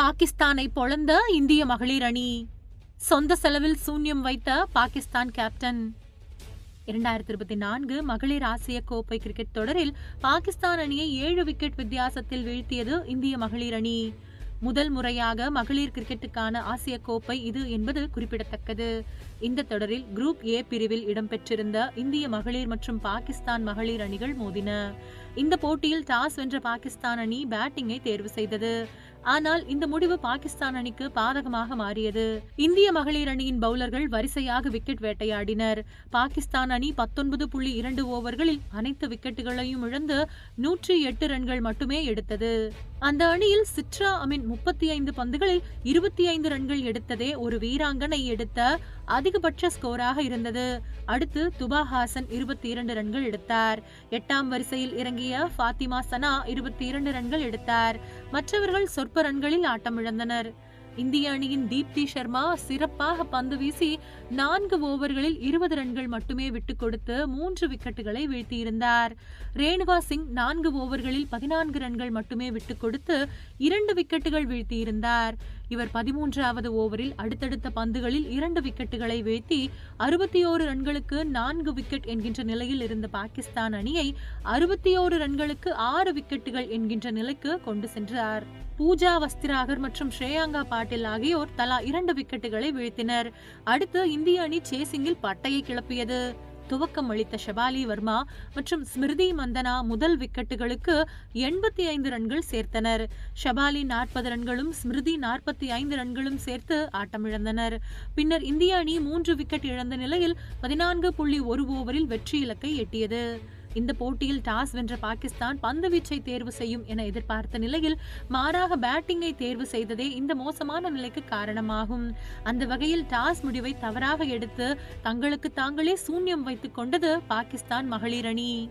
பாகிஸ்தானை பொழந்த இந்திய மகளிர் அணி. சொந்த செலவில் சூன்யம் வைத்த பாகிஸ்தான் கேப்டன் இரண்டாயிரத்தி இருபத்தி நான்கு மகளிர் ஆசிய கோப்பை கிரிக்கெட் தொடரில் பாகிஸ்தான் அணியை ஏழு விக்கெட் வித்தியாசத்தில் வீழ்த்தியது இந்திய மகளிர் அணி. முதல் முறையாக மகளிர் கிரிக்கெட்டுக்கான ஆசிய கோப்பை இது என்பது குறிப்பிடத்தக்கது. இந்த தொடரில் குரூப் ஏ பிரிவில் இடம்பெற்றிருந்த இந்திய மகளிர் மற்றும் பாகிஸ்தான் மகளிர் அணிகள் மோதின. இந்த போட்டியில் டாஸ் வென்ற பாகிஸ்தான் அணி பேட்டிங்கை தேர்வு செய்தது. ஆனால் இந்த முடிவு பாகிஸ்தான் அணிக்கு பாதகமாக மாறியது. இந்திய மகளிர் அணியின் பவுலர்கள் வரிசையாக விக்கெட் வேட்டையாடினர். பாகிஸ்தான் அணி பத்தொன்பது புள்ளி இரண்டு ஓவர்களில் அனைத்து விக்கெட்டுகளையும் இழந்து நூற்றி எட்டு ரன்கள் மட்டுமே எடுத்தது. அந்த அணியில் சிட்ரா அமின் முப்பத்தி ஐந்து பந்துகளில் இருபத்தி ஐந்து ரன்கள் எடுத்ததே ஒரு வீராங்கனை எடுத்த அதிகபட்ச ஸ்கோராக இருந்தது. அடுத்து துபா ஹாசன் இருபத்தி இரண்டு ரன்கள் எடுத்தார். எட்டாம் வரிசையில் இறங்கிய ஃபாத்திமா சனா இருபத்தி இரண்டு ரன்கள் எடுத்தார். மற்றவர்கள் சொற்ப ரன்களில் ஆட்டமிழந்தனர். இந்திய அணியின் தீப்தி சர்மா சிறப்பாக பந்து வீசி நான்கு ஓவர்களில் இருபது ரன்கள் மட்டுமே விட்டுக் கொடுத்து மூன்று விக்கெட்டுகளை வீழ்த்தியிருந்தார். ரேணுகா சிங் நான்கு ஓவர்களில் பதினான்கு ரன்கள் மட்டுமே விட்டுக் கொடுத்து இரண்டு விக்கெட்டுகள் வீழ்த்தியிருந்தார். இவர் பதிமூன்றாவது ஓவரில் அடுத்தடுத்த பந்துகளில் இரண்டு விக்கெட்டுகளை வீழ்த்தி அறுபத்தி ஓரு ரன்களுக்கு நான்கு விக்கெட் என்கின்ற நிலையில் இருந்த பாகிஸ்தான் அணியை அறுபத்தி ஓரு ரன்களுக்கு ஆறு விக்கெட்டுகள் என்கின்ற நிலைக்கு கொண்டு சென்றார். பூஜா வஸ்திராகர் மற்றும் ஸ்ரேயாங்கா பாட்டில் ஆகியோர் தலா இரண்டு விக்கெட்டுகளை வீழ்த்தினர். அடுத்து இந்திய அணி சேசிங்கில் பட்டையை கிளப்பியது. துவக்கம் அளித்த ஷபாலி வர்மா மற்றும் ஸ்மிருதி மந்தனா முதல் விக்கெட்டுகளுக்கு எண்பத்தி ஐந்து ரன்கள் சேர்த்தனர். ஷபாலி நாற்பது ரன்களும் ஸ்மிருதி நாற்பத்தி ஐந்து ரன்களும் சேர்த்து ஆட்டமிழந்தனர். பின்னர் இந்திய அணி மூன்று விக்கெட் இழந்த நிலையில் பதினான்கு புள்ளி ஒரு ஓவரில் வெற்றி இலக்கை எட்டியது. இந்த போட்டியில் டாஸ் வென்ற பாகிஸ்தான் பந்து வீச்சை தேர்வு செய்யும் என எதிர்பார்த்த நிலையில் மாறாக பேட்டிங்கை தேர்வு செய்ததே இந்த மோசமான நிலைக்கு காரணமாகும். அந்த வகையில் டாஸ் முடிவை தவறாக எடுத்து தங்களுக்கு தாங்களே சூன்யம் வைத்துக் கொண்டது பாகிஸ்தான் மகளிர் அணி.